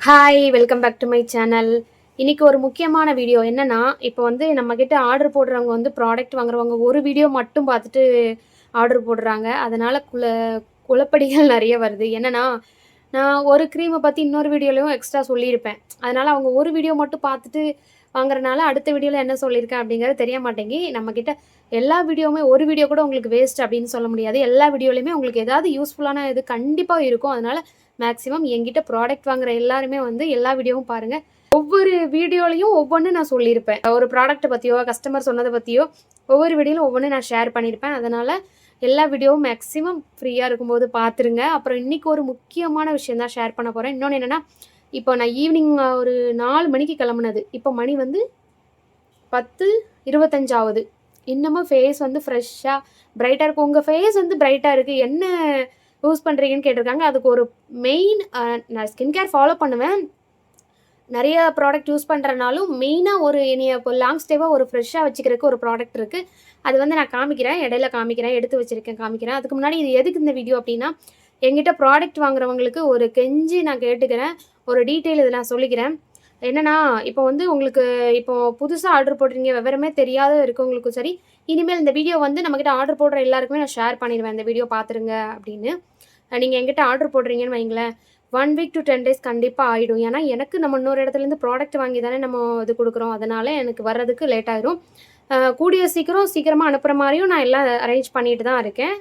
Hi welcome back to my channel இன்னைக்கு ஒரு முக்கியமான வீடியோ என்னன்னா இப்போ வந்து நம்மக்கிட்ட ஆர்டர் போடுறவங்க வந்து ப்ராடக்ட் வாங்குறவங்க ஒரு வீடியோ மட்டும் பார்த்துட்டு ஆர்டர் போடுறாங்க. அதனால் குல குழப்படிகள் நிறைய வருது. என்னன்னா நான் ஒரு க்ரீமை பற்றி இன்னொரு வீடியோலையும் எக்ஸ்ட்ரா சொல்லியிருப்பேன். அதனால் அவங்க ஒரு வீடியோ மட்டும் பார்த்துட்டு வாங்குறனால அடுத்த வீடியோவில் என்ன சொல்லியிருக்கேன் அப்படிங்கிறது தெரிய மாட்டேங்கி நம்மக்கிட்ட எல்லா வீடியோவுமே ஒரு வீடியோ கூட உங்களுக்கு வேஸ்ட் அப்படின்னு சொல்ல முடியாது. எல்லா வீடியோலையுமே உங்களுக்கு ஏதாவது யூஸ்ஃபுல்லான இது கண்டிப்பாக இருக்கும். அதனால் மேக்ஸிமம் என்கிட்ட ப்ராடக்ட் வாங்குற எல்லாருமே வந்து எல்லா வீடியோவும் பாருங்கள் ஒவ்வொரு வீடியோலையும் ஒவ்வொன்று நான் சொல்லியிருப்பேன். ஒரு ப்ராடக்ட்டை பற்றியோ கஸ்டமர் சொன்னதை பற்றியோ ஒவ்வொரு வீடியோலும் ஒவ்வொன்று நான் ஷேர் பண்ணியிருப்பேன். அதனால் எல்லா வீடியோவும் மேக்ஸிமம் ஃப்ரீயாக இருக்கும்போது பார்த்துருங்க அப்புறம் இன்றைக்கி ஒரு முக்கியமான விஷயம் தான் ஷேர் பண்ண போகிறேன் இன்னொன்று என்னென்னா இப்போ நான் ஈவினிங் ஒரு நாலு மணிக்கு கிளம்புனது. இப்போ மணி வந்து பத்து இருபத்தஞ்சாவது. இன்னமும் ஃபேஸ் வந்து ஃப்ரெஷ்ஷாக பிரைட்டாக இருக்கும் உங்கள் ஃபேஸ் வந்து பிரைட்டாக இருக்குது என்ன யூஸ் பண்ணுறீங்கன்னு கேட்டிருக்காங்க. அதுக்கு ஒரு மெயின் நான் ஸ்கின் கேர் ஃபாலோ பண்ணுவேன். நிறைய ப்ராடக்ட் யூஸ் பண்ணுறனாலும் மெயினாக ஒரு என்னைய இப்போ லாங் ஸ்டேவாக ஒரு ஃப்ரெஷ்ஷாக வச்சுக்கிறதுக்கு ஒரு ப்ராடக்ட் இருக்குது அது வந்து நான் காமிக்கிறேன். இடையில காமிக்கிறேன். எடுத்து வச்சுருக்கேன் காமிக்கிறேன். அதுக்கு முன்னாடி இது எதுக்கு இந்த வீடியோ அப்படின்னா எங்கிட்ட ப்ராடக்ட் வாங்குறவங்களுக்கு ஒரு கெஞ்சி நான் கேட்டுக்கிறேன். ஒரு டீட்டெயில் இதை நான் சொல்லிக்கிறேன். என்னன்னா இப்போ வந்து உங்களுக்கு இப்போ புதுசாக ஆர்டர் போடுறீங்க விவரமே தெரியாத இருக்கவங்களுக்கும் சரி இனிமேல் இந்த வீடியோ வந்து நம்மக்கிட்ட ஆர்டர் போடுற எல்லாருக்குமே நான் ஷேர் பண்ணிடுவேன். இந்த வீடியோ பார்த்துருங்க அப்படின்னு. நீங்கள் எங்கிட்ட ஆர்டர் போடுறீங்கன்னு வைங்களேன். One week to ten days கண்டிப்பாக ஆகிடும் ஏன்னா எனக்கு நம்ம இன்னொரு இடத்துலேருந்து ப்ராடக்ட் வாங்கி தானே நம்ம இது கொடுக்குறோம். அதனால் எனக்கு வர்றதுக்கு லேட் ஆயிரும். கூடிய சீக்கிரம் சீக்கிரமாக அனுப்புகிற மாதிரியும் நான் எல்லாம் அரேஞ்ச் பண்ணிட்டு தான் இருக்கேன்.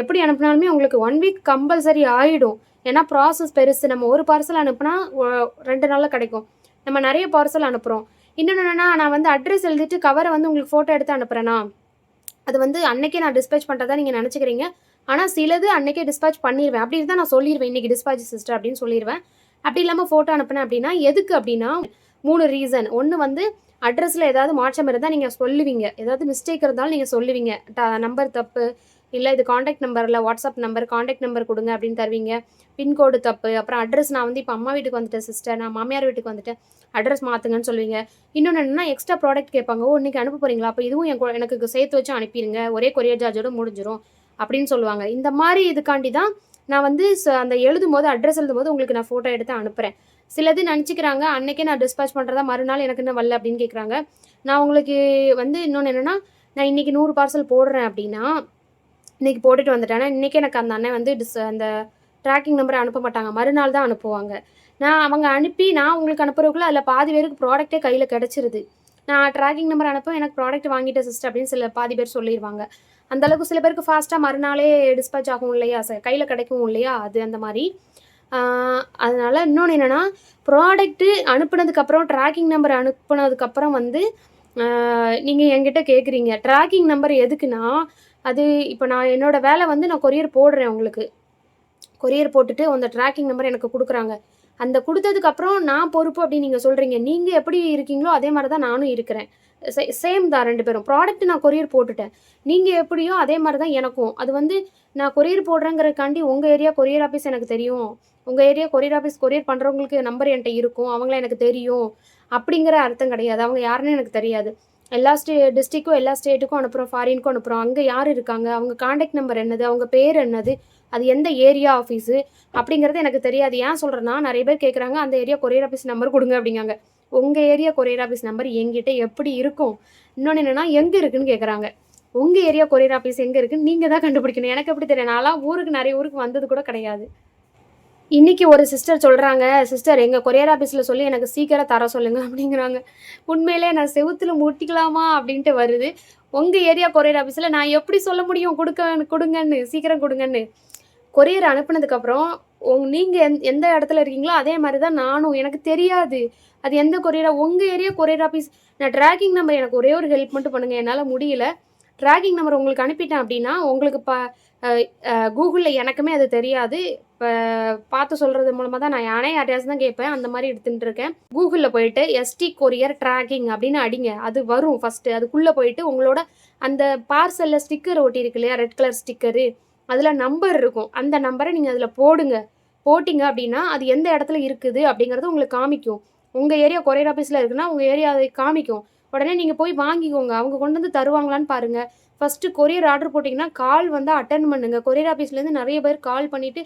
எப்படி அனுப்புனாலுமே உங்களுக்கு ஒன் வீக் கம்பல்சரி ஆகிடும் ஏன்னா ப்ராசஸ் பெருசு. நம்ம ஒரு பார்சல் அனுப்புனா ரெண்டு நாளில் கிடைக்கும். நம்ம நிறைய பார்சல் அனுப்புகிறோம் இன்னொன்று என்னென்னா நான் வந்து அட்ரஸ் எழுதிட்டு கவரை வந்து உங்களுக்கு ஃபோட்டோ எடுத்து அனுப்புகிறேன்னா அது வந்து அன்னைக்கே நான் டிஸ்பேச் பண்ணுறதா நீங்கள் நினச்சிக்கிறீங்க. ஆனால் சிலது அன்னைக்கே டிஸ்பேச் பண்ணிடுவேன் அப்படி தான் நான் சொல்லிடுவேன் இன்றைக்கி டிஸ்பேச் சிஸ்டர் அப்படின்னு சொல்லிடுவேன் அப்படி இல்லாமல் ஃபோட்டோ அனுப்புனேன் அப்படின்னா எதுக்கு அப்படின்னா மூணு ரீசன் ஒன்று வந்து அட்ரஸில் ஏதாவது மாற்றம் இருந்தால் நீங்கள் சொல்லுவீங்க. ஏதாவது மிஸ்டேக் இருந்தாலும் நீங்கள் சொல்லுவீங்க. நம்பர் தப்பு இல்லை இது காண்டாக்ட் நம்பரில் வாட்ஸ்அப் நம்பர் காண்டாக்ட் நம்பர் கொடுங்க அப்படின்னு தருவீங்க. பின்கோடு தப்பு அப்புறம் அட்ரஸ் நான் வந்து இப்போ அம்மா வீட்டுக்கு வந்துட்டேன் சிஸ்டர் நான் மாமியார் வீட்டுக்கு வந்துட்டேன். அட்ரஸ் மாற்றுங்கன்னு சொல்லுவீங்க. இன்னொன்று என்னென்னா எக்ஸ்ட்ரா ப்ராடக்ட் கேட்பாங்க. ஓ இன்னைக்கு அனுப்ப போகிறீங்களா அப்போ இதுவும் என் எனக்கு சேர்த்து வச்சு அனுப்பிடுங்க ஒரே கொரியர் சார்ஜோட முடிஞ்சிடும் அப்படின்னு சொல்லுவாங்க. இந்த மாதிரி இதுக்காண்டி தான் நான் வந்து ச- அந்த எழுதும் போது அட்ரஸ் எழுதும் போது உங்களுக்கு நான் ஃபோட்டோ எடுத்து அனுப்புகிறேன் சிலது நினச்சிக்கிறாங்க அன்னைக்கே நான் டிஸ்பேச் பண்ணுறதா மறுநாள் எனக்கு இன்னும் வரல அப்படின்னு கேட்குறாங்க நான் உங்களுக்கு வந்து இன்னொன்று என்னென்னா நான் இன்றைக்கி நூறு பார்சல் போடுறேன் அப்படின்னா இன்றைக்கி போட்டுட்டு வந்துட்டேன்னா இன்றைக்கி எனக்கு அந்த அண்ணன் வந்து டிஸ் அந்த ட்ராக்கிங் நம்பரை அனுப்ப மாட்டாங்க. மறுநாள் தான் அனுப்புவாங்க. நான் அவங்க அனுப்பி நான் உங்களுக்கு அனுப்புறதுக்குள்ளே அதில் பாதி பேருக்கு ப்ராடக்ட்டே கையில் கிடச்சிருது. நான் ட்ராக்கிங் நம்பர் அனுப்ப எனக்கு ப்ராடக்ட் வாங்கிட்டேன் சிஸ்டர் அப்படின்னு சில பாதி பேர் சொல்லிடுவாங்க அந்த அளவுக்கு சில பேருக்கு ஃபாஸ்ட்டாக மறுநாளே டிஸ்பேச் ஆகும் இல்லையா? ச கையில் கிடைக்கும் இல்லையா? அது அந்த மாதிரி. அதனால் இன்னொன்று என்னென்னா ப்ராடக்ட்டு அனுப்புனதுக்கப்புறம் ட்ராக்கிங் நம்பர் அனுப்புனதுக்கப்புறம் வந்து நீங்கள் என்கிட்ட கேட்குறீங்க ட்ராக்கிங் நம்பர் எதுக்குன்னா அது இப்போ நான் என்னோடய வேலை வந்து நான் கொரியர் போடுறேன் உங்களுக்கு. கொரியர் போட்டுட்டு அந்த ட்ராக்கிங் நம்பர் எனக்கு கொடுக்குறாங்க. அந்த கொடுத்ததுக்கப்புறம் நான் பொறுப்பு அப்படின்னு நீங்கள் சொல்கிறீங்க நீங்கள் எப்படி இருக்கீங்களோ அதே மாதிரி தான் நானும் இருக்கிறேன். சேம் தான் ரெண்டு பேரும். ப்ராடக்ட் நான் கொரியர் போட்டுட்டேன். நீங்கள் எப்படியோ அதே மாதிரி தான் எனக்கும். அது வந்து நான் கொரியர் போடுறேங்கிறதுக்காண்டி உங்கள் ஏரியா கொரியர் ஆஃபீஸ் எனக்கு தெரியும். உங்கள் ஏரியா கொரியர் ஆஃபீஸ் கொரியர் பண்ணுறவங்களுக்கு நம்பர் என்கிட்ட இருக்கும். அவங்கள எனக்கு தெரியும். அப்படிங்கிற அர்த்தம் கிடையாது. அவங்க யாருன்னு எனக்கு தெரியாது. எல்லா ஸ்டே டிஸ்ட்ரிக்கும் எல்லா ஸ்டேட்டுக்கும் அனுப்புகிறோம் ஃபாரினுக்கும் அனுப்புகிறோம் அங்கே யார் இருக்காங்க? அவங்க காண்டாக்ட் நம்பர் என்னது? அவங்க பேர் என்னது? அது எந்த ஏரியா ஆஃபீஸு அப்படிங்கிறது எனக்கு தெரியாது. ஏன் சொல்கிறேன்னா நிறைய பேர் கேட்குறாங்க அந்த ஏரியா கொரியர் ஆஃபீஸ் நம்பர் கொடுங்க அப்படிங்காங்க. உங்கள் ஏரியா கொரியர் ஆஃபீஸ் நம்பர் எங்கிட்ட எப்படி இருக்கும்? இன்னொன்று என்னென்னா எங்கே இருக்குன்னு கேட்குறாங்க உங்கள் ஏரியா கொரியர் ஆஃபீஸ் எங்கே இருக்குன்னு நீங்கள் தான் கண்டுபிடிக்கணும். எனக்கு எப்படி தெரியும்? நான்லாம் ஊருக்கு நிறைய ஊருக்கு வந்தது கூட கிடையாது. இன்றைக்கி ஒரு சிஸ்டர் சொல்கிறாங்க சிஸ்டர் எங்கள் கொரியர் ஆஃபீஸில் சொல்லி எனக்கு சீக்கிரம் தர சொல்லுங்க அப்படிங்கிறாங்க. உண்மையிலே நான் செவுத்துல முட்டிக்கலாமா அப்படின்ட்டு வருது. உங்கள் ஏரியா கொரியர் ஆஃபீஸில் நான் எப்படி சொல்ல முடியும்? கொடுக்க கொடுங்கன்னு சீக்கிரம் கொடுங்கன்னு. கொரியர் அனுப்புனதுக்கப்புறம் உங் நீங்கள் எந் எந்த இடத்துல இருக்கீங்களோ அதே மாதிரி தான் நானும். எனக்கு தெரியாது. அது எந்த கொரியராக உங்கள் ஏரியா கொரியர் ஆஃபீஸ் நான் ட்ராக்கிங் நம்பர் எனக்கு ஒரே ஒரு ஹெல்ப் மட்டும் பண்ணுங்கள் என்னால் முடியல. ட்ராக்கிங் நம்பர் உங்களுக்கு அனுப்பிட்டேன் அப்படின்னா உங்களுக்கு ப கூகுளில் எனக்குமே அது தெரியாது. இப்போ பார்த்து சொல்கிறது மூலமாக தான் நான் யானே யாரையாச்சும் தான் கேட்பேன். அந்த மாதிரி எடுத்துகிட்டு இருக்கேன். கூகுளில் போயிட்டு எஸ்டி கொரியர் ட்ராக்கிங் அப்படின்னு அடிங்க. அது வரும் ஃபஸ்ட்டு அதுக்குள்ளே போயிட்டு உங்களோட அந்த பார்சலில் ஸ்டிக்கர் ஒட்டியிருக்கு இல்லையா? ரெட் கலர் ஸ்டிக்கரு அதில் நம்பர் இருக்கும். அந்த நம்பரை நீங்கள் அதில் போடுங்க. போட்டிங்க அப்படின்னா அது எந்த இடத்துல இருக்குது அப்படிங்கிறது உங்களுக்கு காமிக்கும். உங்கள் ஏரியா கொரியர் ஆஃபீஸில் இருக்குன்னா உங்கள் ஏரியா அதை காமிக்கும். உடனே நீங்கள் போய் வாங்கிக்கோங்க. அவங்க கொண்டு வந்து தருவாங்களான்னு பாருங்கள் ஃபஸ்ட்டு கொரியர் ஆர்டர் போட்டிங்கன்னா கால் வந்து அட்டன் பண்ணுங்க. கொரியர் ஆஃபீஸ்லேருந்து நிறைய பேர் கால் பண்ணிவிட்டு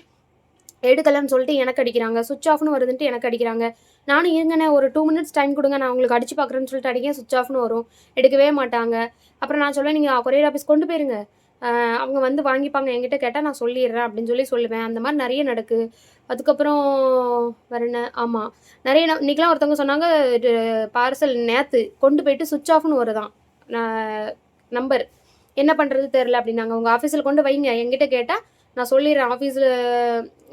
எடுக்கலைன்னு சொல்லிட்டு எனக்கு அடிக்கிறாங்க. சுவிச் ஆஃப்னு வருதுன்ட்டு எனக்கு அடிக்கிறாங்க. நானும் இருங்கண்ணே ஒரு டூ மினிட்ஸ் டைம் கொடுங்க நான் உங்களுக்கு அடிச்சு பார்க்குறேன்னு சொல்லிட்டு அடிக்க சுவிட்ச் ஆஃப்னு வரும். எடுக்கவே மாட்டாங்க. அப்புறம் நான் சொல்லுவேன் நீங்கள் கொரியர் ஆஃபீஸ் கொண்டு போயிருங்க. அவங்க வந்து வாங்கிப்பாங்க என்கிட்ட கேட்டால் நான் சொல்லிடுறேன் அப்படின்னு சொல்லி சொல்லுவேன். அந்த மாதிரி நிறைய நடக்கு. அதுக்கப்புறம் வேற என்ன? ஆமாம் நிறைய இன்றைக்கெலாம் ஒருத்தவங்க சொன்னாங்க பார்சல் நேற்று கொண்டு போயிட்டு சுவிட்ச் ஆஃப்னு வருதான். நம்பர் என்ன பண்ணுறது தெரில அப்படின்னாங்க. உங்கள் ஆஃபீஸில் கொண்டு வைங்க. என்கிட்ட கேட்டால் நான் சொல்லிடுறேன். ஆஃபீஸில்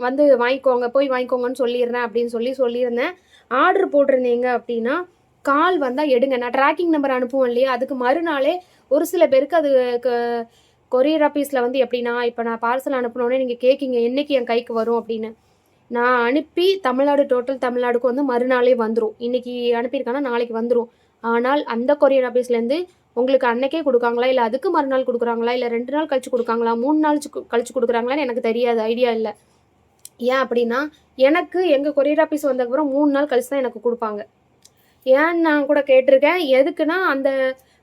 வந்து வாங்கிக்கோங்க போய் வாங்கிக்கோங்கன்னு சொல்லிடுறேன் அப்படின்னு சொல்லி சொல்லியிருந்தேன். ஆர்டர் போட்டிருந்தீங்க அப்படின்னா கால் வந்தால் எடுங்க. நான் ட்ராக்கிங் நம்பர் அனுப்புவோம் இல்லையா? அதுக்கு மறுநாளே ஒரு சில பேருக்கு அது கொரியர் ஆஃபீஸில் வந்து எப்படின்னா இப்போ நான் பார்சல் அனுப்பினோடனே நீங்கள் கேட்கிங்க என்றைக்கு என் கைக்கு வரும் அப்படின்னு. நான் அனுப்பி தமிழ்நாடு டோட்டல் தமிழ்நாடுக்கு வந்து மறுநாளே வந்துடும் இன்னைக்கு அனுப்பியிருக்காங்கன்னா நாளைக்கு வந்துடும் ஆனால் அந்த கொரியர் ஆஃபீஸ்லேருந்து உங்களுக்கு அன்னைக்கே கொடுக்காங்களா? இல்லை அதுக்கு மறுநாள் கொடுக்குறாங்களா? இல்லை ரெண்டு நாள் கழிச்சு கொடுக்காங்களா? மூணு நாள் கழிச்சு கொடுக்குறாங்களான்னு எனக்கு தெரியாது. ஐடியா இல்லை. ஏன் அப்படின்னா எனக்கு எங்கள் கொரியர் ஆஃபீஸ் வந்ததுக்கப்புறம் மூணு நாள் கழிச்சு தான் எனக்கு கொடுப்பாங்க. ஏன்னு நான் கூட கேட்டிருக்கேன். எதுக்குன்னா அந்த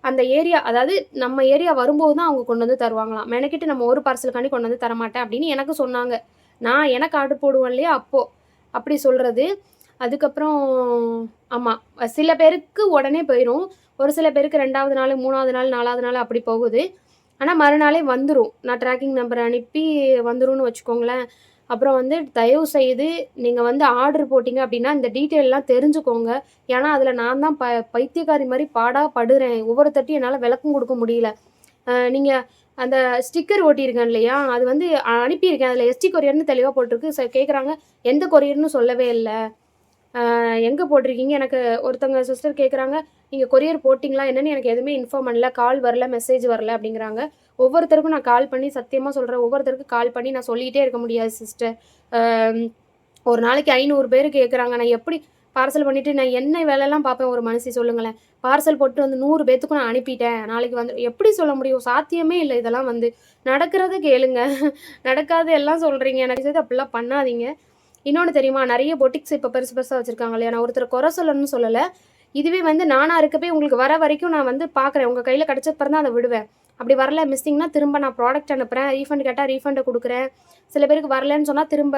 அந்த ஏரியா அதாவது நம்ம ஏரியா வரும்போது தான் அவங்க கொண்டு வந்து தருவாங்களாம். மெனக்கிட்டு நம்ம ஒரு பார்சலுக்காண்டி கொண்டு வந்து தரமாட்டேன் அப்படின்னு எனக்கு சொன்னாங்க. நான் எனக்கு ஆர்டர் போடுவேன் இல்லையா? அப்போது அப்படி சொல்கிறது அதுக்கப்புறம் ஆமாம் சில பேருக்கு உடனே போயிடும் ஒரு சில பேருக்கு ரெண்டாவது நாள் மூணாவது நாள் நாலாவது நாள் அப்படி போகுது. ஆனால் மறுநாளே வந்துடும் நான் ட்ராக்கிங் நம்பர் அனுப்பி வந்துரும்னு வச்சுக்கோங்களேன். அப்புறம் வந்து தயவு செய்து நீங்கள் வந்து ஆர்டர் போட்டிங்க அப்படின்னா இந்த டீட்டெயிலெலாம் தெரிஞ்சுக்கோங்க. ஏன்னா அதில் நான் தான் ப பைத்தியக்காரி மாதிரி பாடாக படுறேன். ஒவ்வொருத்தட்டையும் என்னால் விளக்கம் கொடுக்க முடியல. நீங்கள் அந்த ஸ்டிக்கர் ஒட்டியிருக்கேன் இல்லையா? அது வந்து அனுப்பியிருக்கேன். அதில் எஸ்டி கொரியர்னு தெளிவாக போட்டிருக்கு. ச கேட்குறாங்க எந்த கொரியர்னு சொல்லவே இல்லை. எங்கே போட்டிருக்கீங்க? எனக்கு ஒருத்தவங்க சிஸ்டர் கேட்குறாங்க நீங்கள் கொரியர் போட்டிங்களா? என்னென்னு எனக்கு எதுவுமே இன்ஃபார்ம் பண்ணல. கால் வரல மெசேஜ் வரல அப்படிங்கிறாங்க. ஒவ்வொருத்தருக்கும் நான் கால் பண்ணி சத்தியமாக சொல்கிறேன் ஒவ்வொருத்தருக்கும் கால் பண்ணி நான் சொல்லிகிட்டே இருக்க முடியாது சிஸ்டர் ஒரு நாளைக்கு ஐநூறு பேர் கேட்குறாங்க நான் எப்படி பார்சல் பண்ணிவிட்டு நான் என்ன வேலையெல்லாம் பார்ப்பேன்? ஒரு மனசு சொல்லுங்களேன். பார்சல் போட்டு வந்து நூறு பேத்துக்கும் நான் அனுப்பிட்டேன். நாளைக்கு வந்து எப்படி சொல்ல முடியும்? சாத்தியமே இல்லை இதெல்லாம் வந்து. நடக்கிறத கேளுங்க. நடக்காத எல்லாம் சொல்கிறீங்க எனக்கு அப்படிலாம் பண்ணாதீங்க. இன்னொன்று தெரியுமா? நிறைய பொட்டிக்ஸ் இப்போ பெருசு பெருசாக வச்சுருக்காங்க இல்லையா? நான் ஒருத்தர் குறை சொல்லணும்னு சொல்லலை. இதுவே வந்து நானாக இருக்கப்பே உங்களுக்கு வர வரைக்கும் நான் வந்து பார்க்குறேன். உங்கள் கையில் கிடச்சப்பறம் தான் அதை விடுவேன். அப்படி வரல மிஸ்ஸிங்னா திரும்ப நான் ப்ராடக்ட் அனுப்புகிறேன் ரீஃபண்ட் கேட்டால் ரீஃபண்டை கொடுக்குறேன். சில பேருக்கு வரலன்னு சொன்னால் திரும்ப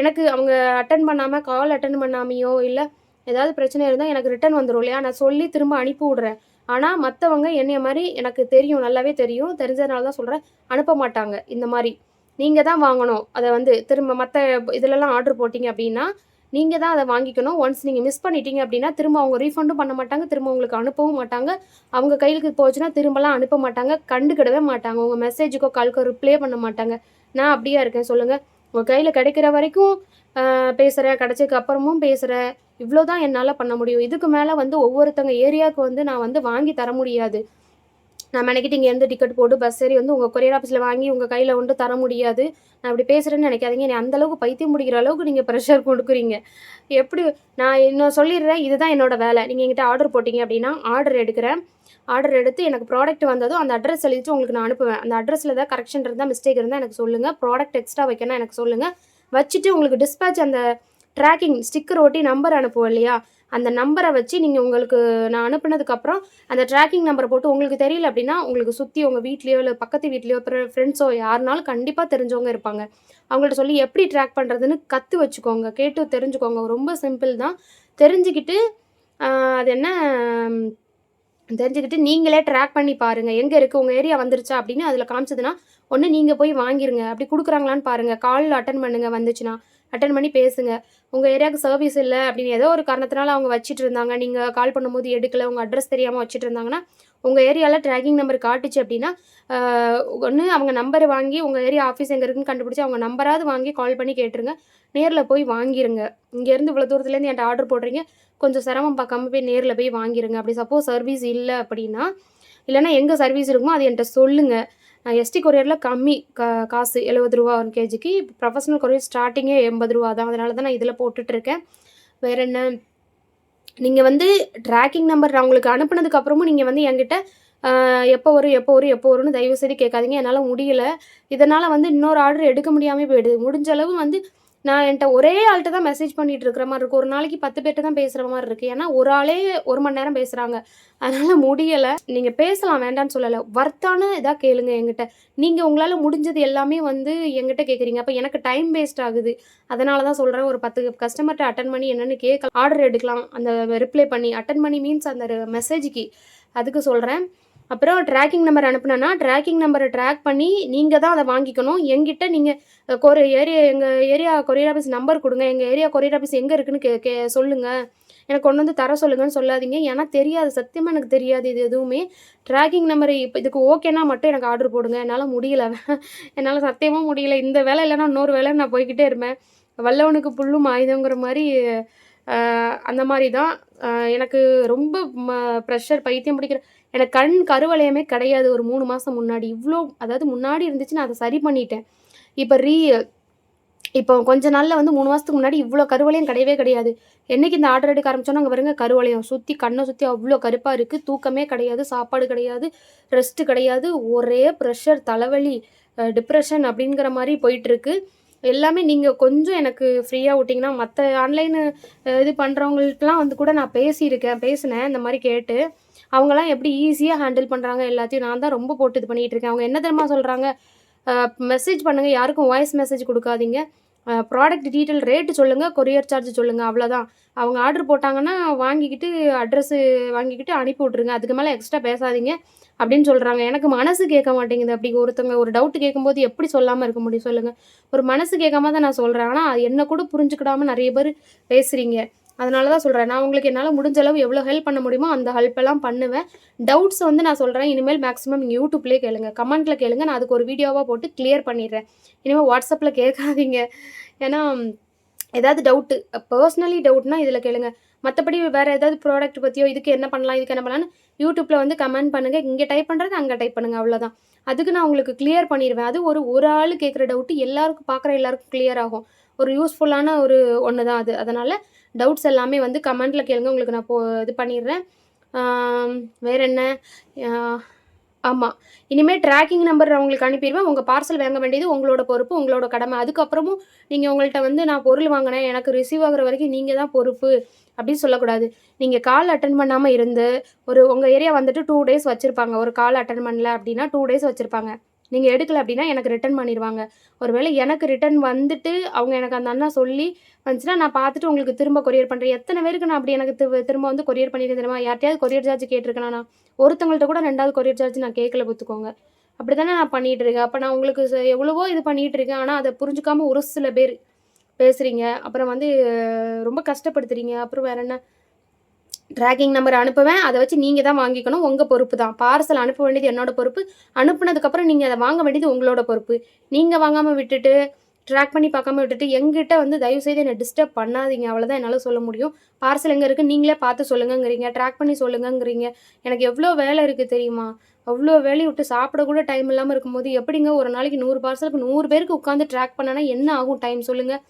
எனக்கு அவங்க அட்டன் பண்ணாமல் கால் அட்டன் பண்ணாமையோ இல்லை ஏதாவது பிரச்சனை இருந்தால் எனக்கு ரிட்டன் வந்துடும் இல்லையா? நான் சொல்லி திரும்ப அனுப்பி விட்றேன். ஆனால் மற்றவங்க என்னைய மாதிரி எனக்கு தெரியும் நல்லாவே தெரியும். தெரிஞ்சதுனால தான் சொல்கிறேன் அனுப்ப மாட்டாங்க. இந்த மாதிரி. நீங்கள் தான் வாங்கணும். அதை வந்து திரும்ப மற்ற இதிலலாம் ஆர்டர் போட்டிங்க அப்படின்னா நீங்கள் தான் அதை வாங்கிக்கணும். ஒன்ஸ் நீங்கள் மிஸ் பண்ணிட்டீங்க அப்படின்னா திரும்ப அவங்க ரீஃபண்டும் பண்ண மாட்டாங்க. திரும்ப உங்களுக்கு அனுப்பவும் மாட்டாங்க. அவங்க கையிலுக்கு போச்சுன்னா திரும்பலாம் அனுப்ப மாட்டாங்க. கண்டுக்கிடவே மாட்டாங்க. உங்கள் மெசேஜுக்கோ கால்க்கோ ரிப்ளே பண்ண மாட்டாங்க. நான் அப்படியே இருக்கேன் சொல்லுங்கள் உங்கள் கையில் கிடைக்கிற வரைக்கும் பேசுகிறேன் கிடைச்சதுக்கு அப்புறமும் பேசுகிறேன் இவ்வளோ தான் என்னால் பண்ண முடியும். இதுக்கு மேலே வந்து ஒவ்வொருத்தங்க ஏரியாவுக்கு வந்து நான் வந்து வாங்கி தர முடியாது. நான் மெனக்கிட்டு இங்கேருந்து டிக்கெட் போட்டு பஸ் ஏறி வந்து உங்கள் கொரியர் ஆஃபீஸில் வாங்கி உங்கள் கையில் வந்து தர முடியாது. நான் இப்படி பேசுகிறேன்னு நினைக்காதீங்க. நீ அந்தளவுக்கு பைத்தியம் முடிக்கிற அளவுக்கு நீங்கள் ப்ரெஷர் கொடுக்குறீங்க. எப்படி? நான் இன்னும் சொல்லிடுறேன். இதுதான் என்னோட வேலை. நீங்கள் என்கிட்ட ஆர்டர் போட்டிங்க அப்படின்னா ஆர்டர் எடுக்கிறேன். ஆர்டர் எடுத்து எனக்கு ப்ராடக்ட் வந்ததும் அந்த அட்ரஸ் எழுதிட்டு உங்களுக்கு நான் அனுப்புவேன். அந்த அட்ரஸில் ஏதாவது கரெக்ஷன் இருந்தால் மிஸ்டேக் இருந்தால் எனக்கு சொல்லுங்கள் ப்ராடக்ட் எக்ஸ்ட்ரா வைக்கணும் எனக்கு சொல்லுங்கள் வச்சுட்டு உங்களுக்கு டிஸ்பேச் அந்த ட்ராக்கிங் ஸ்டிக்கர் ஒட்டி நம்பர் அனுப்புவோம் இல்லையா? அந்த நம்பரை வச்சு நீங்கள் உங்களுக்கு நான் அனுப்புனதுக்கப்புறம் அந்த ட்ராக்கிங் நம்பரை போட்டு உங்களுக்கு தெரியல அப்படின்னா உங்களுக்கு சுற்றி உங்கள் வீட்லேயோ இல்லை பக்கத்து வீட்லேயோ ஃப்ரெண்ட்ஸோ யாருனாலும் கண்டிப்பாக தெரிஞ்சவங்க இருப்பாங்க. அவங்கள்ட்ட சொல்லி எப்படி ட்ராக் பண்ணுறதுன்னு கற்று வச்சுக்கோங்க. கேட்டு தெரிஞ்சுக்கோங்க. ரொம்ப சிம்பிள் தான். தெரிஞ்சுக்கிட்டு அது என்ன தெரிஞ்சுக்கிட்டு நீங்களே ட்ராக் பண்ணி பாருங்கள் எங்கே இருக்குது உங்கள் ஏரியா வந்துருச்சா? அப்படின்னு அதில் காமிச்சதுன்னா ஒன்று நீங்கள் போய் வாங்கிருங்க. அப்படி கொடுக்குறாங்களான்னு பாருங்கள் கால் அட்டன் பண்ணுங்கள் வந்துச்சுன்னா அட்டன் பண்ணி பேசுங்க. உங்கள் ஏரியாவுக்கு சர்வீஸ் இல்லை அப்படின்னு ஏதோ ஒரு காரணத்தினால அவங்க வச்சுட்டு இருந்தாங்க. நீங்கள் கால் பண்ணும்போது எடுக்கலை உங்கள் அட்ரஸ் தெரியாமல் வச்சுட்டு இருந்தாங்கன்னா உங்கள் ஏரியாவில் ட்ராக்கிங் நம்பர் காட்டுச்சு அப்படின்னா ஒன்று அவங்க நம்பர் வாங்கி உங்கள் ஏரியா ஆஃபீஸ் எங்கே இருக்குன்னு கண்டுபிடிச்சி அவங்க நம்பராவது வாங்கி கால் பண்ணி கேட்டுருங்க. நேரில் போய் வாங்கிருங்க. இங்கேருந்து இவ்வளோ தூரத்துலேருந்து என்கிட்ட ஆர்டர் போடுறீங்க. கொஞ்சம் சிரமம் பார்க்காம போய் நேரில் போய் வாங்கிருங்க. அப்படி சப்போஸ் சர்வீஸ் இல்லை அப்படின்னா இல்லைன்னா எங்கே சர்வீஸ் இருக்குமோ அது என்கிட்ட சொல்லுங்கள் எஸ்டி கொரியரில் கம்மி கா காசு எழுபது ரூபா ஒன் கேஜிக்கு. ப்ரொஃபஷனல் கொரியர் ஸ்டார்டிங்கே எண்பது ரூபா தான் அதனால தான் நான் இதில் போட்டுட்ருக்கேன். வேறு என்ன? நீங்கள் வந்து ட்ராக்கிங் நம்பர் நான் உங்களுக்கு அனுப்புனதுக்கப்புறமும் நீங்கள் வந்து என்கிட்ட எப்போ வரும் எப்போ வரும் எப்போ வரும்னு தயவு செய்து கேட்காதீங்க. என்னால் முடியல. இதனால் வந்து இன்னொரு ஆர்டர் எடுக்க முடியாமல் போயிடுது. முடிஞ்ச அளவு வந்து நான் என்கிட்ட ஒரே ஆள்கிட்ட தான் மெசேஜ் பண்ணிட்டு இருக்கிற மாதிரி இருக்கு. ஒரு நாளைக்கு பத்து பேர்கிட்ட தான் பேசுகிற மாதிரி இருக்குது ஏன்னா ஒரு ஆளே ஒரு மணி நேரம் பேசுகிறாங்க அதனால் முடியலை. நீங்கள் பேசலாம் வேண்டாம்னு சொல்லலை. வர்த்தான இதாக கேளுங்க என்கிட்ட. நீங்கள் உங்களால் முடிஞ்சது எல்லாமே வந்து என்கிட்ட கேட்குறீங்க அப்போ எனக்கு டைம் வேஸ்ட் ஆகுது. அதனால தான் சொல்கிறேன் ஒரு பத்து கஸ்டமர்கிட்ட அட்டன் பண்ணி என்னென்னு கேட்கலாம். ஆர்டர் எடுக்கலாம். அந்த ரிப்ளை பண்ணி அட்டன் பண்ணி மீன்ஸ் அந்த மெசேஜுக்கு அதுக்கு சொல்கிறேன் அப்புறம் ட்ராக்கிங் நம்பர் அனுப்புனேன்னா ட்ராக்கிங் நம்பரை ட்ராக் பண்ணி நீங்கள் தான் அதை வாங்கிக்கணும். எங்கிட்ட நீங்கள் கொரி ஏரியா எங்கள் ஏரியா கொரியர் ஆஃபீஸ் நம்பர் கொடுங்க. எங்கள் ஏரியா கொரியர் ஆஃபீஸ் எங்கே இருக்குன்னு கே கே சொல்லுங்கள் எனக்கு கொண்டு வந்து தர சொல்லுங்கன்னு சொல்லாதீங்க. ஏன்னா தெரியாது. சத்தியமாக எனக்கு தெரியாது இது எதுவுமே. ட்ராக்கிங் நம்பர் இப்போ இதுக்கு ஓகேனா மட்டும் எனக்கு ஆர்டர் போடுங்க. என்னால் முடியல. என்னால் சத்தியமாக முடியல. இந்த வேலை இல்லைன்னா இன்னொரு வேலை நான் போய்கிட்டே இருப்பேன். வல்லவனுக்கு புல்லும் ஆயுதங்கிற மாதிரி அந்த மாதிரி தான் எனக்கு ரொம்ப ப்ரெஷர் பைத்தியம் பிடிக்கிற எனக்கு கண் கருவளையமே கிடையாது ஒரு மூணு மாதம் முன்னாடி. இவ்வளோ அதாவது முன்னாடி இருந்துச்சு நான் அதை சரி பண்ணிட்டேன். இப்போ ரீ இப்போ கொஞ்ச நாளில் வந்து மூணு மாதத்துக்கு முன்னாடி இவ்வளோ கருவளையம் கிடையவே கிடையாது. என்றைக்கு இந்த ஆர்டர் எடுக்க ஆரம்பிச்சோன்னா அங்கே பாருங்க கருவளையம் சுற்றி கண்ணை சுற்றி அவ்வளோ கருப்பாக இருக்குது தூக்கமே கிடையாது சாப்பாடு கிடையாது ரெஸ்ட்டு கிடையாது. ஒரே ப்ரெஷர் தலைவலி டிப்ரெஷன் அப்படிங்கிற மாதிரி போயிட்டுருக்கு எல்லாமே நீங்கள் கொஞ்சம் எனக்கு ஃப்ரீயாக விட்டிங்கன்னா மற்ற ஆன்லைனு இது பண்ணுறவங்கள்ட்டலாம் வந்து கூட நான் பேசியிருக்கேன் பேசினேன் இந்த மாதிரி கேட்டு. அவங்களாம் எப்படி ஈஸியாக ஹேண்டில் பண்ணுறாங்க எல்லாத்தையும் நான் தான் ரொம்ப போட்டு இது பண்ணிகிட்டு இருக்கேன். அவங்க என்ன தெரியுமா சொல்கிறாங்க மெசேஜ் பண்ணுங்கள் யாருக்கும் வாய்ஸ் மெசேஜ் கொடுக்காதீங்க. ப்ராடக்ட் டீட்டெயில் ரேட்டு சொல்லுங்கள் கொரியர் சார்ஜ் சொல்லுங்கள் அவ்வளோதான் அவங்க ஆர்டர் போட்டாங்கன்னா வாங்கிக்கிட்டு அட்ரஸ்ஸு வாங்கிக்கிட்டு அனுப்பி விட்ருங்க அதுக்கு மேலே எக்ஸ்ட்ரா பேசாதீங்க. அப்படின்னு சொல்கிறாங்க எனக்கு மனசு கேட்க மாட்டேங்குது அப்படி. ஒருத்தவங்க ஒரு டவுட் கேட்கும்போது எப்படி சொல்லாமல் இருக்க முடியும் சொல்லுங்கள் ஒரு மனசு கேட்காம தான் நான் சொல்கிறேன் ஆனால் அது என்ன கூட புரிஞ்சுக்கிடாமல் நிறைய பேர் பேசுகிறீங்க அதனால தான் சொல்கிறேன் நான் உங்களுக்கு என்னால் முடிஞ்ச அளவு எவ்வளோ ஹெல்ப் பண்ண முடியுமோ அந்த ஹெல்ப் எல்லாம் பண்ணுவேன். டவுட்ஸ் வந்து நான் சொல்கிறேன் இனிமேல் மேக்ஸிமம் நீங்கள் யூடியூப்லேயே கேளுங்க. கமெண்ட்டில் கேளுங்க. நான் அதுக்கு ஒரு வீடியோவாக போட்டு கிளியர் பண்ணிடுறேன். இனிமேல் வாட்ஸ்அப்பில் கேட்காதீங்க. ஏன்னா ஏதாவது டவுட்டு பர்சனலி டவுட்னா இதில் கேளுங்க. மற்றபடி வேறு ஏதாவது ப்ராடக்ட் பற்றியோ இதுக்கு என்ன பண்ணலாம் இதுக்கு என்ன பண்ணலாம்னு யூடியூப்பில் வந்து கமெண்ட் பண்ணுங்கள் இங்கே டைப் பண்ணுறது அங்கே டைப் பண்ணுங்கள் அவ்வளோதான் அதுக்கு நான் உங்களுக்கு கிளியர் பண்ணிடுவேன். அது ஒரு ஒரு ஆள் கேட்குற டவுட்டு எல்லாருக்கும் பார்க்குற எல்லாருக்கும் கிளியர் ஆகும். ஒரு யூஸ்ஃபுல்லான ஒரு ஒன்று தான் அது. அதனால் டவுட்ஸ் எல்லாமே வந்து கமெண்ட்டில் கேளுங்க. உங்களுக்கு நான் போ இது பண்ணிடுறேன். வேற என்ன? ஆமாம் இனிமேல் ட்ராக்கிங் நம்பர் உங்களுக்கு அனுப்பிடுவேன். உங்கள் பார்சல் வாங்க வேண்டியது உங்களோட பொறுப்பு உங்களோட கடமை. அதுக்கப்புறமும் நீங்கள் உங்கள்கிட்ட வந்து நான் பொருள் வாங்கினேன் எனக்கு ரிசீவ் ஆகுற வரைக்கும் நீங்கள் தான் பொறுப்பு அப்படின்னு சொல்லக்கூடாது. நீங்கள் கால் அட்டன் பண்ணாமல் இருந்து ஒரு உங்கள் ஏரியா வந்துட்டு டூ டேஸ் வச்சுருப்பாங்க. ஒரு கால் அட்டன் பண்ணல அப்படின்னா டூ டேஸ் வச்சுருப்பாங்க. நீங்கள் எடுக்கல அப்படின்னா எனக்கு ரிட்டர்ன் பண்ணிடுவாங்க ஒருவேளை எனக்கு ரிட்டர்ன் வந்துட்டு அவங்க எனக்கு அந்த அண்ணா சொல்லி வந்துச்சுன்னா நான் பார்த்துட்டு உங்களுக்கு திரும்ப கொரியர் பண்ணுறேன் எத்தனை பேருக்கு நான் அப்படி எனக்கு திரு- திரும்ப வந்து கொரியர் பண்ணியிருக்கேன் தெரியுமா? யார்ட்டையாவது கொரியர் சார்ஜ் கேட்டிருக்கேனா நான்? ஒருத்தவங்கள்ட்ட கூட ரெண்டாவது கொரியர் சார்ஜ் நான் கேட்கல பார்த்துக்கோங்க அப்படி தானே நான் பண்ணிகிட்டு இருக்கேன். அப்போ நான் உங்களுக்கு எவ்வளவோ இது பண்ணிகிட்டு இருக்கேன். ஆனால் அதை புரிஞ்சுக்காம ஒரு சில பேர் பேசுகிறீங்க அப்புறம் வந்து ரொம்ப கஷ்டப்படுத்துறீங்க. அப்புறம் வேற என்ன? ட்ராக்கிங் நம்பர் அனுப்புவேன். அதை வச்சு நீங்கள் தான் வாங்கிக்கணும். உங்கள் பொறுப்பு தான். பார்சல் அனுப்ப வேண்டியது என்னோட பொறுப்பு. அனுப்புனதுக்கப்புறம் நீங்கள் அதை வாங்க வேண்டியது உங்களோட பொறுப்பு. நீங்கள் வாங்காமல் விட்டுட்டு ட்ராக் பண்ணி பார்க்காம விட்டுட்டு எங்கிட்ட வந்து தயவு செய்து என்னை டிஸ்டர்ப் பண்ணாதீங்க. அவ்வளோதான் என்னால் சொல்ல முடியும். பார்சல் எங்கே இருக்குது நீங்களே பார்த்து சொல்லுங்கங்கிறீங்க. ட்ராக் பண்ணி சொல்லுங்கங்கிறீங்க. எனக்கு எவ்வளோ வேலை இருக்குது தெரியுமா? அவ்வளோ வேலையை விட்டு சாப்பிட கூட டைம் இல்லாமல் இருக்கும்போது எப்படிங்க ஒரு நாளைக்கு நூறு பார்சலுக்கு நூறு பேருக்கு உட்காந்து ட்ராக் பண்ணனா என்ன ஆகும்? டைம் சொல்லுங்கள்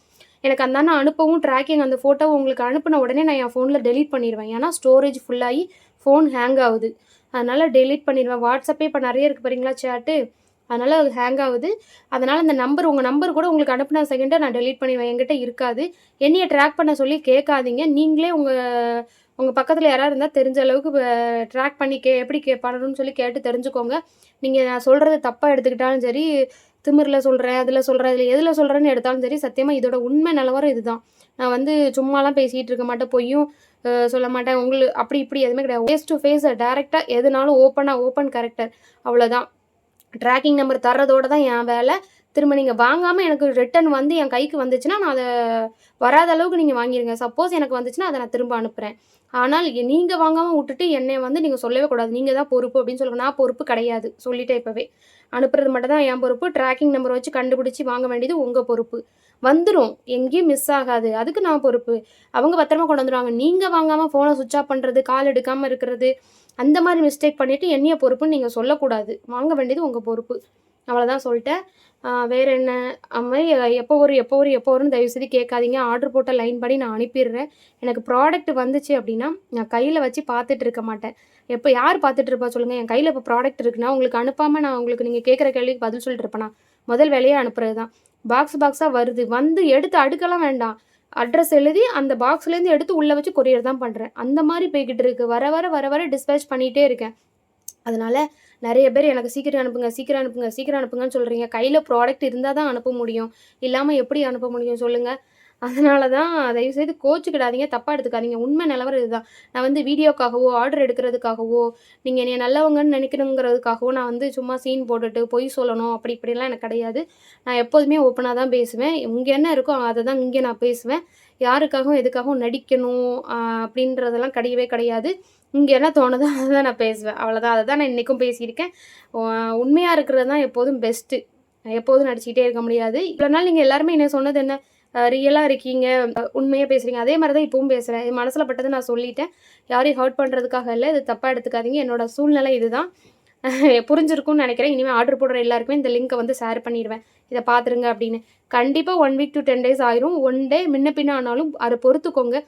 எனக்கு அந்த அண்ணா அனுப்பவும் ட்ராக்கிங் அந்த ஃபோட்டோவை உங்களுக்கு அனுப்பின உடனே நான் என் ஃபோனில் டெலீட் பண்ணிடுவேன் ஏன்னா ஸ்டோரேஜ் ஃபுல்லாகி ஃபோன் ஹேங் ஆகுது. அதனால் டெலீட் பண்ணிடுவேன் வாட்ஸ்அப்பே இப்போ நிறைய இருக்குது பாருங்களா சேட்டு அதனால் அது ஹேங் ஆகுது. அதனால் அந்த நம்பர் உங்கள் நம்பர் கூட உங்களுக்கு அனுப்பின செகண்டை நான் டெலீட் பண்ணிடுவேன் என்கிட்ட இருக்காது. என்னையை ட்ராக் பண்ண சொல்லி கேட்காதீங்க. நீங்களே உங்கள் உங்கள் பக்கத்தில் யாராவது இருந்தால் தெரிஞ்ச அளவுக்கு ட்ராக் பண்ணி கே எப்படி கே பண்ணணும்னு சொல்லி கேட்டு தெரிஞ்சுக்கோங்க. நீங்கள் நான் சொல்கிறது தப்பாக எடுத்துக்கிட்டாலும் சரி திமிரில் சொல்கிறேன் அதில் சொல்கிறேன் இதில் எதில் சொல்கிறேன்னு எடுத்தாலும் சரி சத்தியமாக இதோட உண்மை நிலவரம் இதுதான். நான் வந்து சும்மாலாம் பேசிகிட்டு இருக்க மாட்டேன் பொய்யும் சொல்ல மாட்டேன். உங்களுக்கு அப்படி இப்படி எதுவுமே கிடையாது. ஃபேஸ் டு ஃபேஸ் டேரெக்டாக எதுனாலும் ஓப்பனாக ஓப்பன் கரெக்டர் அவ்வளோதான் ட்ராக்கிங் நம்பர் தர்றதோட தான் என் வேலை. திரும்ப நீங்கள் வாங்காமல் எனக்கு ரிட்டன் வந்து என் கைக்கு வந்துச்சுன்னா நான் அதை வராத அளவுக்கு நீங்கள் வாங்கிடுங்க சப்போஸ் எனக்கு வந்துச்சுன்னா அதை நான் திரும்ப அனுப்புகிறேன் ஆனால் நீங்கள் வாங்காமல் விட்டுட்டு என்னை வந்து நீங்கள் சொல்லவே கூடாது. நீங்கள் தான் பொறுப்பு அப்படின்னு சொல்லுங்க. நான் பொறுப்பு கிடையாது. சொல்லிட்டேன் இப்போவே. அனுப்புறது மட்டும் தான் என் பொறுப்பு. ட்ராக்கிங் நம்பர் வச்சு கண்டுபிடிச்சி வாங்க வேண்டியது உங்கள் பொறுப்பு. வந்துடும் எங்கேயும் மிஸ் ஆகாது. அதுக்கு நான் பொறுப்பு. அவங்க பத்திரமா கொண்டு வந்துடுவாங்க நீங்கள் வாங்காமல் ஃபோனை சுவிட்ச் ஆஃப் பண்ணுறது கால் எடுக்காமல் இருக்கிறது அந்த மாதிரி மிஸ்டேக் பண்ணிவிட்டு என்னைய பொறுப்புன்னு நீங்கள் சொல்லக்கூடாது. வாங்க வேண்டியது உங்கள் பொறுப்பு. அவ்வளோதான் சொல்லிட்டேன். வேற என்ன? அது மாதிரி எப்போ வரும் எப்போ வரும் எப்போ வரும்னு தயவு செய்து கேட்காதீங்க. ஆர்டர் போட்ட லைன் படி நான் அனுப்பிடுறேன். எனக்கு ப்ராடக்ட் வந்துச்சு அப்படின்னா நான் கையில் வச்சு பார்த்துட்டு இருக்க மாட்டேன். எப்போ யார் பார்த்துட்டு இருப்பா சொல்லுங்கள் என் கையில் இப்போ ப்ராடக்ட் இருக்குன்னா உங்களுக்கு அனுப்பாமல் நான் உங்களுக்கு நீங்கள் கேட்குற கேள்விக்கு பதில் சொல்லிட்டு இருப்பேனா? முதல் வேலையை அனுப்புறது தான் பாக்ஸ் பாக்ஸாக வருது. வந்து எடுத்து அடுக்கலாம் வேண்டாம். அட்ரஸ் எழுதி அந்த பாக்ஸ்லேருந்து எடுத்து உள்ளே வச்சு கொரியர் தான் பண்ணுறேன் அந்த மாதிரி போய்கிட்டு இருக்கு. வர வர வர வர டிஸ்பேச் பண்ணிகிட்டே இருக்கேன். அதனால் நிறைய பேர் எனக்கு சீக்கிரம் அனுப்புங்க சீக்கிரம் அனுப்புங்க சீக்கிரம் அனுப்புங்கன்னு சொல்கிறீங்க கையில் ப்ராடக்ட் இருந்தால் தான் அனுப்ப முடியும். இல்லாமல் எப்படி அனுப்ப முடியும் சொல்லுங்கள் அதனால தான் தயவுசெய்து கோச்சுக்கிடாதீங்க தப்பாக எடுத்துக்காதீங்க. உண்மை நிலவரம் இதுதான். நான் வந்து வீடியோக்காகவோ ஆர்டர் எடுக்கிறதுக்காகவோ நீங்கள் என்னை நல்லவங்கன்னு நினைக்கணுங்கிறதுக்காகவோ நான் வந்து சும்மா சீன் போட்டுட்டு பொய் சொல்லணும் அப்படி இப்படிலாம் எனக்கு கிடையாது. நான் எப்போதுமே ஓப்பனாக தான் பேசுவேன். இங்கே என்ன இருக்கோ அதை தான் இங்கே நான் பேசுவேன். யாருக்காகவும் எதுக்காகவும் நடிக்கணும் அப்படின்றதெல்லாம் கிடையவே கிடையாது. இங்கே என்ன தோணுதோ அதை தான் நான் பேசுவேன். அவ்வளோதான் அதை தான் நான் இன்றைக்கும் பேசியிருக்கேன். உண்மையாக இருக்கிறது தான் எப்போதும் பெஸ்ட்டு எப்போதும் நடிச்சுக்கிட்டே இருக்க முடியாது. இவ்வளோ நாள் நீங்கள் எல்லாருமே என்ன சொன்னது என்ன? ரியலாக இருக்கீங்க. உண்மையாக பேசுகிறீங்க அதே மாதிரி தான் இப்பவும் பேசுகிறேன் என் மனசில் பட்டதை நான் சொல்லிட்டேன். யாரையும் ஹர்ட் பண்ணுறதுக்காக இல்லை. இது தப்பாக எடுத்துக்காதீங்க. என்னோட சூழ்நிலை இதுதான். புரிஞ்சிருக்கும்னு நினைக்கிறேன். இனிமேல் ஆர்டர் போடுற எல்லாருக்குமே இந்த லிங்க்கை வந்து ஷேர் பண்ணிடுவேன். இதை பார்த்துருங்க அப்படின்னு. கண்டிப்பாக one week to ten days ஆயிரும். ஒன் டே முன்ன பின்ன ஆனாலும் அதை பொறுத்துக்கோங்க.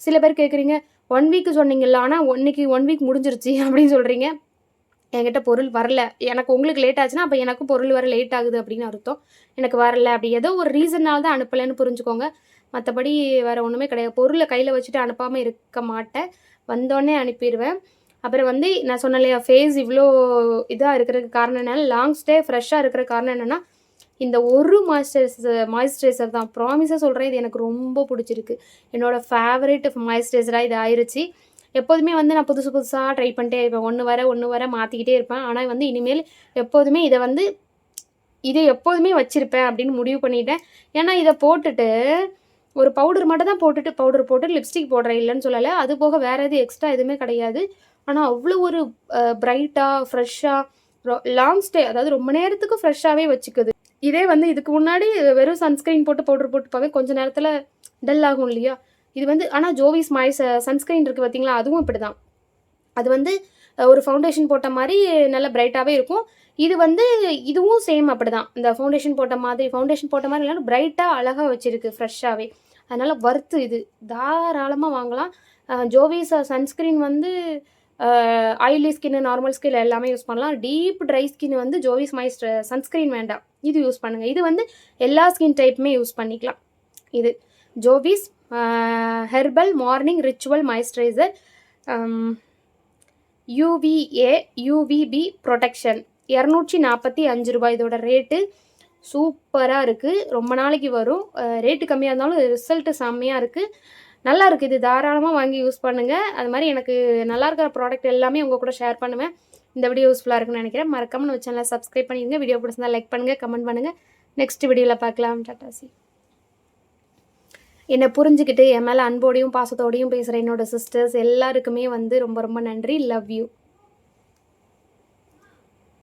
சில பேர் கேட்குறீங்க ஒன் வீக் சொன்னீங்கல்ல ஆனால் ஒன்னைக்கு ஒன் வீக் முடிஞ்சிருச்சு அப்படின்னு சொல்கிறீங்க என்கிட்ட பொருள் வரல. எனக்கு உங்களுக்கு லேட் ஆச்சுன்னா அப்போ எனக்கும் பொருள் வர லேட் ஆகுது அப்படின்னு அர்த்தம். எனக்கு வரல அப்படி ஏதோ ஒரு ரீசனால் தான் அனுப்பலைன்னு புரிஞ்சுக்கோங்க. மற்றபடி வேறு ஒன்றுமே கிடையாது. பொருளை கையில் வச்சுட்டு அனுப்பாமல் இருக்க மாட்டேன். வந்தோடனே அனுப்பிடுவேன். அப்புறம் வந்து நான் சொன்னலையா ஃபேஸ் இவ்வளோ இதாக இருக்கிறதுக்கு காரணம் என்னென்னா லாங் ஸ்டே ஃப்ரெஷ்ஷாக இருக்கிற காரணம் என்னென்னா இந்த ஒரு மாய்ஸ்சரைசர் மாய்ஸ்சரைசர் தான். ப்ராமிஸாக சொல்கிறேன் இது எனக்கு ரொம்ப பிடிச்சிருக்கு. என்னோடய ஃபேவரட் மாய்ஸ்சரைசராக இது ஆயிடுச்சு எப்போதுமே வந்து நான் புதுசு புதுசாக ட்ரை பண்ணிட்டே இருப்பேன். ஒன்று வர ஒன்று வர மாற்றிக்கிட்டே இருப்பேன். ஆனால் வந்து இனிமேல் எப்போதுமே இதை வந்து இதை எப்போதுமே வச்சுருப்பேன் அப்படின்னு முடிவு பண்ணிட்டேன். ஏன்னா இதை போட்டுட்டு ஒரு பவுடர் மட்டும் தான் போட்டுட்டு பவுடர் போட்டு லிப்ஸ்டிக் போடுறேன். இல்லைன்னு சொல்லலை. அது போக வேறு எதுவும் எக்ஸ்ட்ரா எதுவுமே கிடையாது. ஆனால் அவ்வளோ ஒரு ப்ரைட்டாக ஃப்ரெஷ்ஷாக லாங் ஸ்டே அதாவது ரொம்ப நேரத்துக்கு ஃப்ரெஷ்ஷாகவே வச்சுக்குது. இதே வந்து இதுக்கு முன்னாடி வெறும் சன்ஸ்க்ரீன் போட்டு பவுடர் போட்டு பார்க்க கொஞ்ச நேரத்தில் டல் ஆகும் இல்லையா? இது வந்து ஆனால் ஜோவிஸ் மாய்ஸ் சன்ஸ்க்ரீன் இருக்குது பார்த்தீங்களா அதுவும் இப்படி தான் அது வந்து ஒரு ஃபவுண்டேஷன் போட்ட மாதிரி நல்ல பிரைட்டாகவே இருக்கும். இது வந்து இதுவும் சேம் அப்படி தான் இந்த ஃபவுண்டேஷன் போட்ட மாதிரி ஃபவுண்டேஷன் போட்ட மாதிரி இல்லாமல் பிரைட்டாக அழகாக வச்சுருக்கு ஃப்ரெஷ்ஷாகவே அதனால் ஒர்த்து இது. தாராளமாக வாங்கலாம். ஜோவிஸ் சன்ஸ்க்ரீன் வந்து ஆயிலி ஸ்கின் நார்மல் ஸ்கின் எல்லாமே யூஸ் பண்ணலாம். டீப் ட்ரை ஸ்கின் வந்து ஜோவிஸ் மாய்ஸ்டர் சன்ஸ்க்ரீன் வேண்டாம். இது யூஸ் பண்ணுங்கள் இது வந்து எல்லா ஸ்கின் டைப்புமே யூஸ் பண்ணிக்கலாம். இது Jovees herbal morning ritual moisturiser UVA UVB protection இரநூற்றி நாற்பத்தி அஞ்சு ரூபாய். இதோட ரேட்டு சூப்பராக இருக்குது ரொம்ப நாளைக்கு வரும். ரேட்டு கம்மியாக இருந்தாலும் ரிசல்ட்டு செம்மையாக இருக்குது நல்லா இருக்குது இது தாராளமாக வாங்கி யூஸ் பண்ணுங்கள் அது மாதிரி எனக்கு நல்லா இருக்கிற ப்ராடக்ட் எல்லாமே உங்கள் கூட ஷேர் பண்ணுவேன். இந்த வீடியோ யூஸ்ஃபுல்லாக இருக்குன்னு நினைக்கிறேன். மறக்காமல் நம்ம சேனலை சப்ஸ்கிரைப் பண்ணிடுங்க. வீடியோ பிடிச்சிருந்தா லைக் பண்ணுங்கள் கமெண்ட் பண்ணுங்கள் நெக்ஸ்ட் வீடியோவில் பார்க்கலாம். டாட்டாசி என்னை புரிஞ்சுக்கிட்டு என் மேலே அன்போடையும் பாசத்தோடையும் பேசுகிற என்னோட சிஸ்டர்ஸ் எல்லாருக்குமே வந்து ரொம்ப ரொம்ப நன்றி. Love you